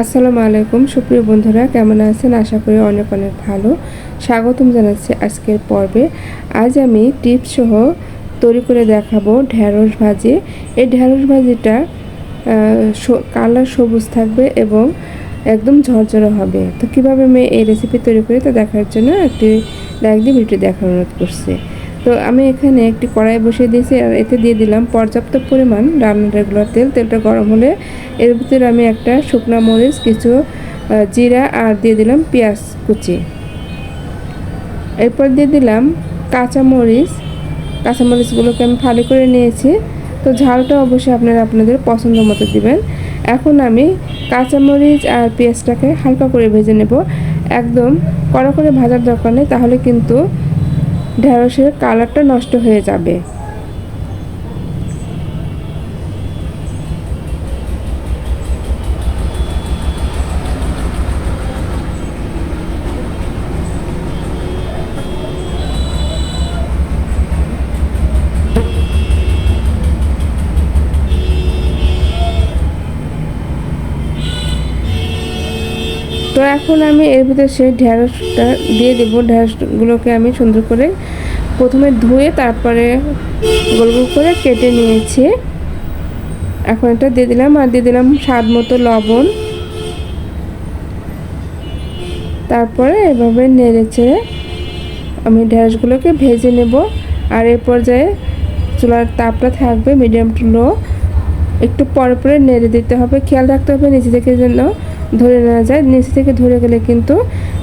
আসসালামু আলাইকুম। সুপ্রিয় বন্ধুরা, কেমন আছেন? আশা করি অনেক অনেক ভালো। স্বাগতম জানাচ্ছি আজকের পর্বে। আজ আমি টিপস সহ তৈরি করে দেখাবো ঢ্যাঁড়স ভাজি। এই ঢ্যাঁড়স ভাজিটা কালার সবুজ থাকবে এবং একদম ঝরঝরে হবে। তো কীভাবে আমি এই রেসিপি তৈরি করি তা দেখার জন্য একটি লাইক দিয়ে ভিডিও দেখার অনুরোধ করছি। তো আমি এখানে একটি কড়াই বসিয়ে দিয়েছি আর এতে দিয়ে দিলাম পর্যাপ্ত পরিমাণ রান্নার রেগুলার তেল। তেলটা গরম হলে এর ভিতরে আমি একটা শুকনো মরিচ, কিছু জিরা আর দিয়ে দিলাম পেঁয়াজ কুচি। এরপর দিয়ে দিলাম কাঁচা মরিচ। কাঁচা মরিচগুলোকে আমি ফালি করে নিয়েছি। তো ঝালটা অবশ্যই আপনারা আপনাদের পছন্দ মতো দিবেন। এখন আমি কাঁচামরিচ আর পেঁয়াজটাকে হালকা করে ভেজে নেব। একদম কড়া করে ভাজার দরকার নেই, তাহলে কিন্তু ঢেঁড়সের কালারটা নষ্ট হয়ে যাবে। তো এখন আমি এর ভিতরে সেই ঢ্যাঁড়সটা দিয়ে দেবো। ঢ্যাঁড়সগুলোকে আমি সুন্দর করে প্রথমে ধুয়ে তারপরে গোল গোল করে কেটে নিয়েছি। এখন এটা দিয়ে দিলাম আর দিয়ে দিলাম স্বাদ মতো লবণ। তারপরে এভাবে নেড়ে নেড়েছে আমি ঢ্যাঁড়সগুলোকে ভেজে নেব। আর এ পর্যায়ে চুলার তাপটা থাকবে মিডিয়াম টু লো। একটু পরে পরে নেড়ে দিতে হবে। খেয়াল রাখতে হবে নিচে থেকে যেন ধরে নেওয়া যায়। নিচে থেকে ধরে গেলে কিন্তু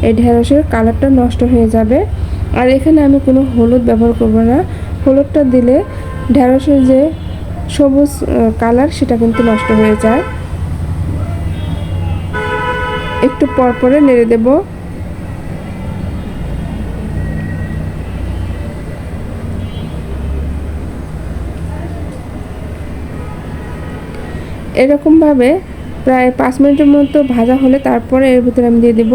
এই ঢেঁড়সের কালারটা নষ্ট হয়ে যাবে। আর এখানে আমি কোনো হলুদ ব্যবহার করব না। হলুদটা দিলে ঢেঁড়সের যে সবুজ কালার সেটা কিন্তু নষ্ট হয়ে যায়। একটু পর পরে নেড়ে দেবো। এরকমভাবে প্রায় পাঁচ মিনিটের মতো ভাজা হলে তারপরে এর ভিতরে আমি দিয়ে দিব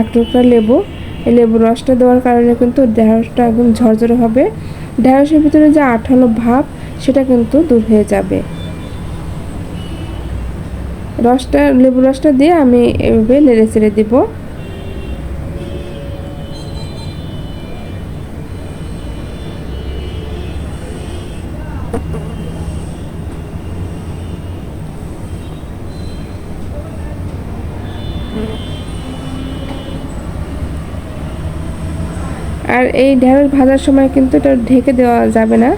এক টুকরা লেবু। এই লেবুর রসটা দেওয়ার কারণে কিন্তু ঢেঁড়সটা একদম ঝরঝরে হবে। ঢেঁড়সের ভিতরে যে আঠালো ভাব, সেটা কিন্তু দূর হয়ে যাবে। রসটা, লেবু রসটা দিয়ে আমি এভাবে নেড়ে চেড়ে দিব। আর এই ঢেঁড়স ভাজার সময় কিন্তু এটা ঢেকে দেওয়া যাবে না।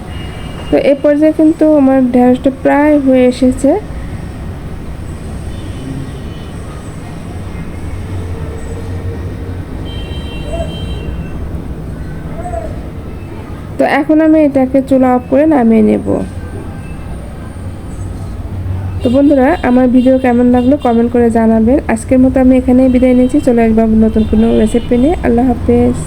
তো এ পর্যায়ে কিন্তু আমার ঢেঁড়সটা প্রায় হয়ে এসেছে। তো এখন আমি এটাকে চুলা অফ করে নামিয়ে নেব। তো বন্ধুরা, আমার ভিডিও কেমন লাগল কমেন্ট করে জানাবেন। আজকের মতো আমি এখানেই বিদায় নিয়েছি চলে আসব নতুন কোনো রেসিপি নিয়ে। আল্লাহ হাফেজ।